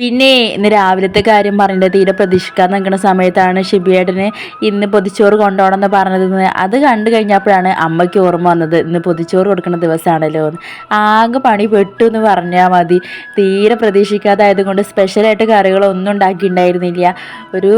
പിന്നെ ഇന്ന് രാവിലത്തെ കാര്യം പറഞ്ഞിട്ട് തീരെ പ്രതീക്ഷിക്കാൻ നിൽക്കുന്ന സമയത്താണ് ഷിബിയേട്ടന് ഇന്ന് പൊതിച്ചോറ് കൊണ്ടുപോകണമെന്ന് പറഞ്ഞത് അത് കണ്ടു കഴിഞ്ഞപ്പോഴാണ് അമ്മയ്ക്ക് ഓർമ്മ വന്നത്. ഇന്ന് പൊതിച്ചോറ് കൊടുക്കുന്ന ദിവസമാണല്ലോ എന്ന്. ആകെ പണി പെട്ടു എന്ന് പറഞ്ഞാൽ മതി. തീരെ പ്രതീക്ഷിക്കാതായതുകൊണ്ട് സ്പെഷ്യലായിട്ട് കറികളൊന്നും ഉണ്ടാക്കിയിട്ടുണ്ടായിരുന്നില്ല. ഒരു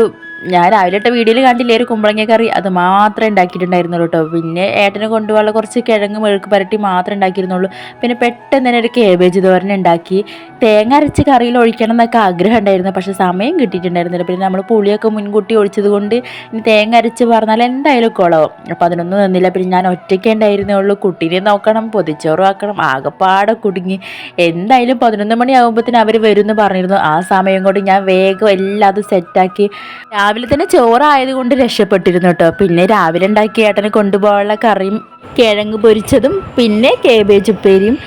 ഞാൻ രാവിലെ ഇട്ട വീഡിയോയിൽ കണ്ടില്ലേ ഒരു കുമ്പളങ്ങ കറി അത് മാത്രമേ ഉണ്ടാക്കിയിട്ടുണ്ടായിരുന്നുള്ളൂ കേട്ടോ പിന്നെ ഏട്ടനെ കൊണ്ടുപോകാനുള്ള കുറച്ച് കിഴങ്ങ് മെഴുക്ക് പരട്ടി മാത്രമേ ഉണ്ടാക്കിയിരുന്നുള്ളൂ. പിന്നെ പെട്ടെന്ന് തന്നെ ഒരു കേബേജ് തോരൻ ഉണ്ടാക്കി. തേങ്ങ അരച്ച് കറിയിൽ ഒഴിക്കണം എന്നൊക്കെ ആഗ്രഹം ഉണ്ടായിരുന്നു. പക്ഷേ സമയം കിട്ടിയിട്ടുണ്ടായിരുന്നില്ല. പിന്നെ നമ്മൾ പുളിയൊക്കെ മുൻകൂട്ടി ഒഴിച്ചത് കൊണ്ട് ഇനി തേങ്ങ അരച്ച് പറഞ്ഞാൽ എന്തായാലും കുളവും. അപ്പോൾ അതിനൊന്നും നിന്നില്ല. പിന്നെ ഞാൻ ഒറ്റയ്ക്ക് ഉണ്ടായിരുന്നുള്ളൂ കുട്ടീനെ നോക്കണം പൊതിച്ചോറും ആക്കണം ആകെപ്പാടെ കുടുങ്ങി. എന്തായാലും പതിനൊന്ന് മണിയാകുമ്പോഴത്തേന് അവർ വരും എന്ന് പറഞ്ഞിരുന്നു. ആ സമയം കൊണ്ട് ഞാൻ വേഗം എല്ലാം അത് സെറ്റാക്കി രാവിലെ തന്നെ ചോറായത് കൊണ്ട് രക്ഷപ്പെട്ടിരുന്നു കേട്ടോ. പിന്നെ രാവിലെ ഉണ്ടാക്കിയ ഏട്ടന് കൊണ്ടുപോകാനുള്ള കറിയും കിഴങ്ങ് പൊരിച്ചതും പിന്നെ കേബേജ് ഉപ്പേരിയും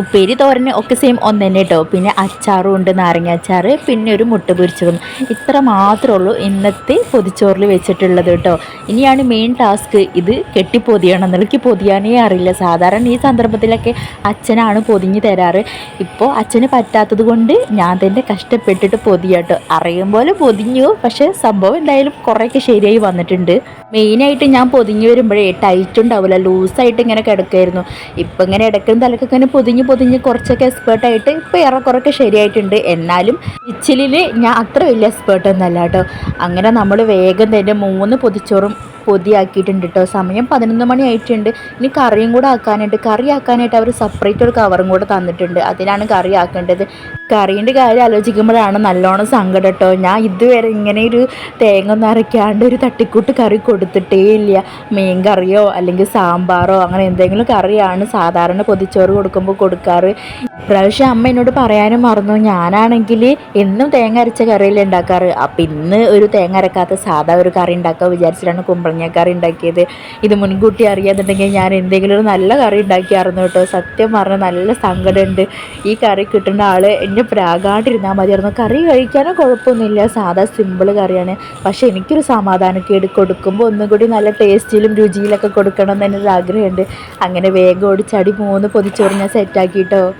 ഉപ്പേരി തോരന് ഒക്കെ സെയിം ഒന്ന് തന്നെ കേട്ടോ പിന്നെ അച്ചാറും ഉണ്ട് നാരങ്ങ അച്ചാർ പിന്നെ ഒരു മുട്ട പൊരിച്ചതും. ഇത്ര മാത്രമേ ഉള്ളൂ ഇന്നത്തെ പൊതിച്ചോറിൽ വെച്ചിട്ടുള്ളത് കേട്ടോ ഇനിയാണ് മെയിൻ ടാസ്ക് ഇത് കെട്ടി പൊതിയണം എന്നുള്ളക്ക് പൊതിയാനേ അറിയില്ല. സാധാരണ ഈ സന്ദർഭത്തിലൊക്കെ അച്ഛനാണ് പൊതിഞ്ഞ് തരാറ്. ഇപ്പോൾ അച്ഛന് പറ്റാത്തത് കൊണ്ട് ഞാൻ തന്നെ കഷ്ടപ്പെട്ടിട്ട് പൊതിയാട്ടോ അറിയും പോലെ പൊതിഞ്ഞു. പക്ഷേ സംഭവം എന്തായാലും കുറേയൊക്കെ ശരിയായി വന്നിട്ടുണ്ട്. മെയിനായിട്ട് ഞാൻ പൊതിഞ്ഞ് വരുമ്പോഴേ ടൈറ്റ് ഉണ്ടാവില്ല ലൂസായിട്ട് ഇങ്ങനെ കിടക്കുമായിരുന്നു ഇപ്പം ഇങ്ങനെ ഇടയ്ക്കും തലക്കൊക്കെ ഇങ്ങനെ പൊതിഞ്ഞ് പൊതിഞ്ഞ് കുറച്ചൊക്കെ എക്സ്പേർട്ടായിട്ട് ഇപ്പോൾ ഏറെക്കുറൊക്കെ ശരിയായിട്ടുണ്ട്. എന്നാലും ഇച്ചിലിൽ ഞാൻ അത്ര വലിയ എക്സ്പേർട്ടൊന്നല്ല കേട്ടോ. അങ്ങനെ നമ്മൾ വേഗം തന്നെ മൂന്ന് പൊതിച്ചോറും പൊതിയാക്കിയിട്ടുണ്ട് കേട്ടോ സമയം പതിനൊന്ന് മണി ആയിട്ടുണ്ട്. ഇനി കറിയും കൂടെ ആക്കാനുണ്ട് കറി ആക്കാനായിട്ട് അവർ സെപ്പറേറ്റ് ഒരു കവറും കൂടെ തന്നിട്ടുണ്ട്. അതിലാണ് കറി ആക്കേണ്ടത്. കറീന്റെ കാര്യം ആലോചിക്കുമ്പോഴാണ് നല്ലോണം സങ്കടം കേട്ടോ ഞാൻ ഇതുവരെ ഇങ്ങനെ ഒരു തേങ്ങ ഒന്നും അരയ്ക്കാണ്ട് ഒരു തട്ടിക്കൂട്ട് കറി കൊടുത്തിട്ടേ ഇല്ല. മീൻ കറിയോ അല്ലെങ്കിൽ സാമ്പാറോ അങ്ങനെ എന്തെങ്കിലും കറിയാണ് സാധാരണ പൊതിച്ചോറ് കൊടുക്കുമ്പോൾ കൊടുക്കാറ്. പ്രാവശ്യം അമ്മ എന്നോട് പറയാനും മറന്നു. ഞാനാണെങ്കിൽ എന്നും തേങ്ങ അരച്ച കറിയല്ലേ ഉണ്ടാക്കാറ്. അപ്പം ഇന്ന് ഒരു തേങ്ങ അരക്കാത്ത സാധാ ഒരു കറി ഉണ്ടാക്കുക വിചാരിച്ചിട്ടാണ് കുമ്പളങ്ങ കറി ഉണ്ടാക്കിയത്. ഇത് മുൻകൂട്ടി അറിയാന്നുണ്ടെങ്കിൽ ഞാൻ എന്തെങ്കിലും ഒരു നല്ല കറി ഉണ്ടാക്കിയായിരുന്നു കേട്ടോ. സത്യം പറഞ്ഞാൽ നല്ല സങ്കടമുണ്ട്. ഈ കറി കിട്ടുന്ന ആൾ എന്നെ പ്രാകാണ്ടിരുന്നാൽ മതിയായിരുന്നു കറി കഴിക്കാനോ കുഴപ്പമൊന്നുമില്ല. സാധാ സിമ്പിൾ കറിയാണ്. പക്ഷേ എനിക്കൊരു സമാധാനക്കേട് കൊടുക്കുമ്പോൾ ഒന്നും കൂടി നല്ല ടേസ്റ്റിലും രുചിയിലൊക്കെ കൊടുക്കണം എന്ന് തന്നെ ഒരു ആഗ്രഹമുണ്ട്. അങ്ങനെ വേഗം ഓടിച്ചടി മൂന്ന് പൊതിച്ചോറ് ഞാൻ സെറ്റാക്കിയിട്ടോ